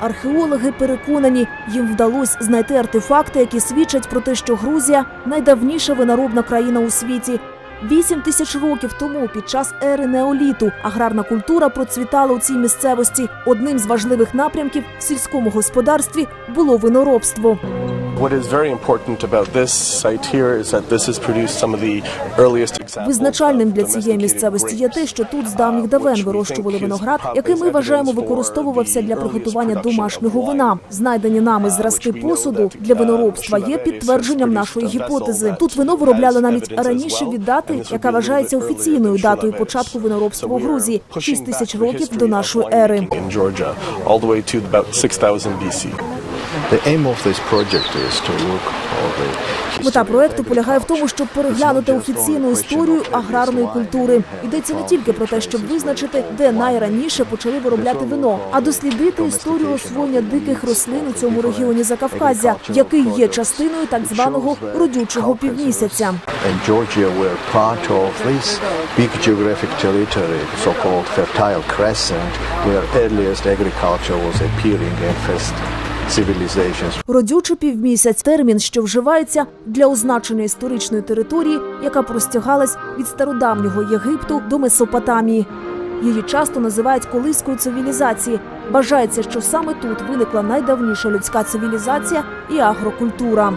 Археологи переконані, їм вдалося знайти артефакти, які свідчать про те, що Грузія найдавніша виноробна країна у світі. Вісім тисяч років тому, під час ери неоліту, аграрна культура процвітала у цій місцевості. Одним з важливих напрямків в сільському господарстві було виноробство. What is very important about this site here is that this has produced some of the earliest examples. Визначальним для цієї місцевості є те, що тут з давніх давен вирощували виноград, який ми вважаємо використовувався для приготування домашнього вина. Знайдені нами зразки посуду для виноробства є підтвердженням нашої гіпотези. Тут вино виробляли навіть раніше від дати, яка вважається офіційною датою початку виноробства у Грузії 6 тисяч років до нашої ери. In Georgia, all the way to about 6000 BC. The aim of this project is to look for the Мета проекту полягає в тому, щоб переглянути офіційну історію аграрної культури. Йдеться не тільки про те, щоб визначити, де найраніше почали виробляти вино, а дослідити історію освоєння диких рослин у цьому регіоні Закавказя, який є частиною так званого родючого півмісяця. and Georgia were part of this big geographic territory, so-called Fertile Crescent, where earliest agriculture was appearing and first civilizations Родючий півмісяць термін, що вживається для означення історичної території, яка простягалась від стародавнього Єгипту до Месопотамії. Її часто називають колискою цивілізації. Бажається, що саме тут виникла найдавніша людська цивілізація і агрокультура.